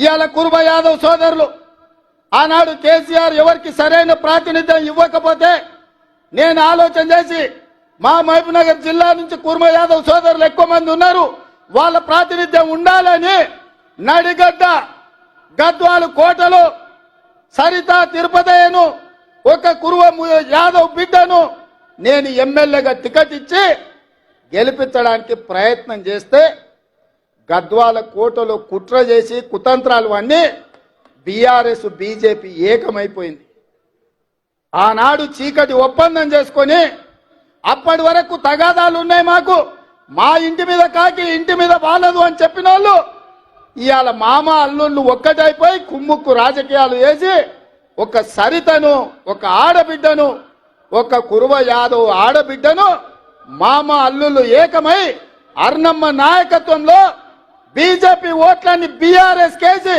ఇవాళ కురుబ యాదవ్ సోదరులు ఆనాడు కేసీఆర్ ఎవరికి సరైన ప్రాతినిధ్యం ఇవ్వకపోతే నేను ఆలోచన చేసి మా మహబూబ్నగర్ జిల్లా నుంచి కుర్మ యాదవ్ సోదరులు ఎక్కువ మంది ఉన్నారు వాళ్ళ ప్రాతినిధ్యం ఉండాలని నడిగడ్డ గద్వాలు కోటలో సరిత తిరుపతయ్యను ఒక కురువ ము- యాదవ్ బిడ్డను నేను ఎమ్మెల్యేగా టికెట్ ఇచ్చి గెలిపించడానికి ప్రయత్నం చేస్తే గద్వాల కోటలో కుట్ర చేసి కుతంత్రాలు అన్నీ బీఆర్ఎస్ బీజేపీ ఏకమైపోయింది. ఆనాడు చీకటి ఒప్పందం చేసుకొని అప్పటి వరకు తగాదాలు ఉన్నాయి మాకు. మా ఇంటి మీద కాకి ఇంటి మీద బాలదు అని చెప్పిన వాళ్ళు ఇవాళ మామ అల్లుళ్ళు ఒక్కటైపోయి కుమ్ముక్కు రాజకీయాలు వేసి ఒక సరితను ఒక ఆడబిడ్డను ఒక కురువ యాదవ్ ఆడబిడ్డను మామ అల్లుళ్ళు ఏకమై అర్ణమ్మ నాయకత్వంలో బీజేపీ ఓట్లని బీఆర్ఎస్ కేసి